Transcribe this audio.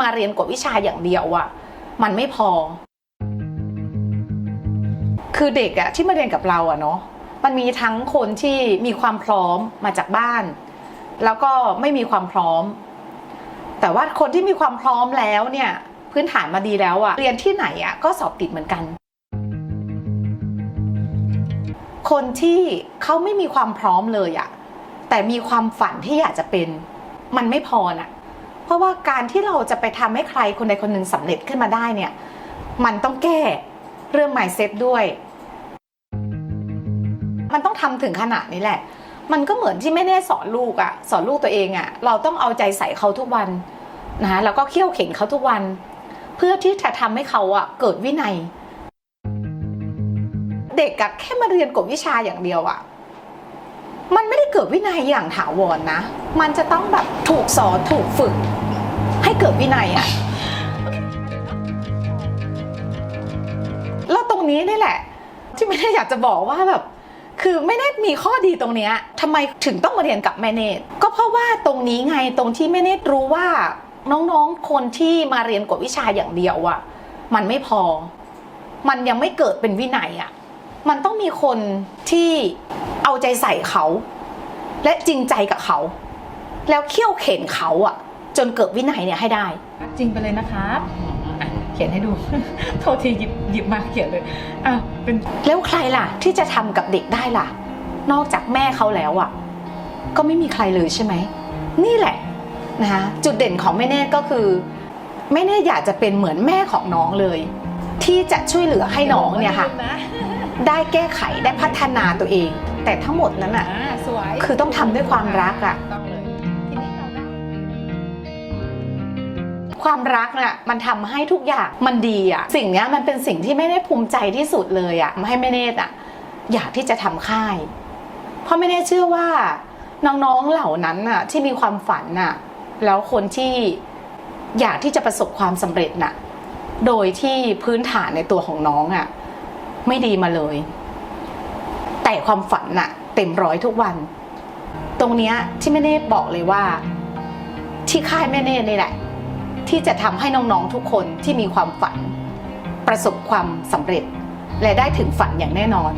มาเรียนกวดวิชาอย่างเดียวอะมันไม่พอ คือเด็กอะที่มาเรียนกับเราอะเนาะมันมีทั้งคนที่มีความพร้อมมาจากบ้าน แล้วก็ไม่มีความพร้อม แต่ว่าคนที่มีความพร้อมแล้วเนี่ยพื้นฐานมาดีแล้วอะเรียนที่ไหนอะก็สอบติดเหมือนกัน คนที่เขาไม่มีความพร้อมเลยอะแต่มีความฝันที่อยากจะเป็น มันไม่พอน่ะ ราะว่าการที่เราจะไปทำให้ใครคนใดคนหนึ่งสำเร็จขึ้นมาได้เนี่ย มันต้องแก้เรื่อง mindset ด้วย มันต้องทำถึงขนาดนี้แหละ มันก็เหมือนที่ไม่ได้สอนลูกอะสอนลูกตัวเองอะเราต้องเอาใจใส่เขาทุกวันนะแล้วก็เขี่ยวเข็นเขาทุกวัน เพื่อที่จะทำให้เขาอะเกิดวินัย เด็กอะแค่มาเรียนกฎวิชาอย่างเดียวอะมันไม่ได้เกิดวินัยอย่างถาวรนะมันจะต้องแบบถูกสอนถูกฝึก เกิดวินัยอะแล้วตรงนี้นี่แหละ ที่ไม่ได้อยากจะบอกว่าแบบ คือไม่ได้มีข้อดีตรงเนี้ยทำไมถึงต้องมาเรียนกับแม่เนตก็เพราะว่าตรงนี้ไงตรงที่แม่เนตรู้ว่าน้องๆ คนที่มาเรียนกฎวิชาอย่างเดียวอะมันไม่พอ มันยังไม่เกิดเป็นวินัยอะมันต้องมีคนที่เอาใจใส่เขา และจริงใจกับเขา แล้วเขี่ยวเข็นเขาอะ จนเกิดวินัยเนี่ยให้ได้ จริงไปเลยนะครับอะเขียนให้ดู โทษทีหยิบหยิบมาเขียนเลยอะเป็นแล้วใครล่ะ ที่จะทำกับเด็กได้ล่ะ นอกจากแม่เขาแล้วอะ่ะ ก็ไม่มีใครเลยใช่ไหม นี่แหละนะคะจุดเด่นของแม่เนตรก็คือแม่เนตรอยากจะเป็นเหมือนแม่ของน้องเลย ที่จะช่วยเหลือให้น้องเนี่ยค่ะ ได้แก้ไขได้พัฒนาตัวเอง แต่ทั้งหมดนั้นอะ อ่าสวย คือต้องทำด้วยความรักอะ ต้องเลย ความรักน่ะมันทำให้ทุกอย่างมันดีอะสิ่งนี้มันเป็นสิ่งที่ไม่ได้ภูมิใจที่สุดเลยอะให้แม่เนตรอะอยากที่จะทำค่าย เพราะไม่ได้เชื่อว่าน้องๆเหล่านั้นน่ะที่มีความฝันน่ะแล้วคนที่อยากที่จะประสบความสำเร็จน่ะโดยที่พื้นฐานในตัวของน้องอะไม่ดีมาเลย แต่ความฝันน่ะ เต็มร้อยทุกวัน ตรงเนี้ยที่แม่เนตรบอกเลยว่า ที่ค่ายแม่เนตรนี่แหละ ที่จะทำให้น้องๆทุกคนที่มีความฝัน ประสบความสำเร็จ และได้ถึงฝันอย่างแน่นอน